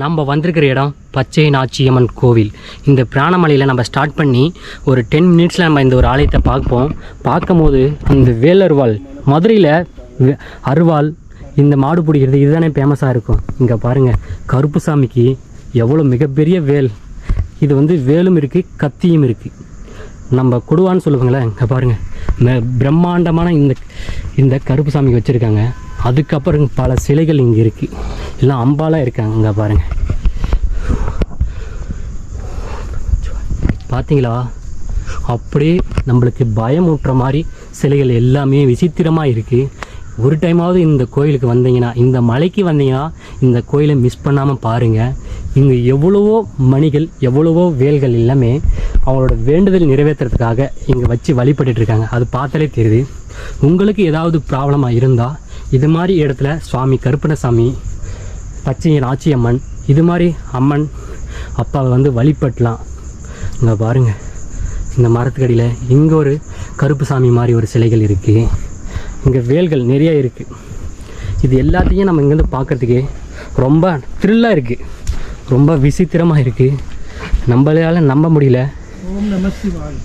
நம்ம வந்திருக்கிற இடம் பச்சை நாச்சியம்மன் கோவில். இந்த பிராணமலையில் நம்ம ஸ்டார்ட் பண்ணி ஒரு டென் மினிட்ஸில் நம்ம இந்த ஒரு ஆலயத்தை பார்ப்போம். பார்க்கும்போது அந்த வேலருவாள் மதுரையில் அருவாள் இந்த மாடு பிடிக்கிறது இதுதானே ஃபேமஸாக இருக்கும். இங்கே பாருங்கள் கருப்பு சாமிக்கு எவ்வளோ மிகப்பெரிய வேல். இது வந்து வேலும் இருக்குது கத்தியும் இருக்குது நம்ம கொடுவான்னு சொல்லுவாங்களேன் இங்கே பாருங்கள் பிரம்மாண்டமான இந்த இந்த கருப்பு சாமிக்கு வச்சுருக்காங்க. அதுக்கப்புறம் பல சிலைகள் இங்கே இருக்குது எல்லாம் அம்பாலாக இருக்காங்க இங்கே பாருங்கள் பார்த்தீங்களா அப்படியே நம்மளுக்கு பயமூட்டுற மாதிரி சிலைகள் எல்லாமே விசித்திரமாக இருக்குது ஒரு டைமாவது இந்த கோயிலுக்கு வந்தீங்கன்னா இந்த மலைக்கு வந்தீங்கன்னா இந்த கோயிலை மிஸ் பண்ணாமல் பாருங்கள் இங்கே எவ்வளவோ மணிகள் எவ்வளவோ வேல்கள் எல்லாமே அவங்களோட வேண்டுதல் நிறைவேற்றுறதுக்காக இங்கே வச்சு வழிபட்டுருக்காங்க இருக்காங்க. அது பார்த்தாலே தெரியுது. உங்களுக்கு ஏதாவது ப்ராப்ளமாக இருந்தால் இது மாதிரி இடத்துல சுவாமி கருப்பணசாமி பச்சையன் ஆச்சியம்மன். இது மாதிரி அம்மன் அப்பாவை வந்து வழிபட்டலாம். இங்கே பாருங்கள் இந்த மரத்துக்கடியில் இங்கே ஒரு கருப்பு சாமி மாதிரி ஒரு சிலைகள் இருக்குது இங்கே வேல்கள் நிறைய இருக்குது இது எல்லாத்தையும் நம்ம இங்கேருந்து பார்க்குறதுக்கு ரொம்ப த்ரில்லாக இருக்குது ரொம்ப விசித்திரமாக இருக்குது நம்மளால் நம்ப முடியல. ஓம் நம சிவாய்.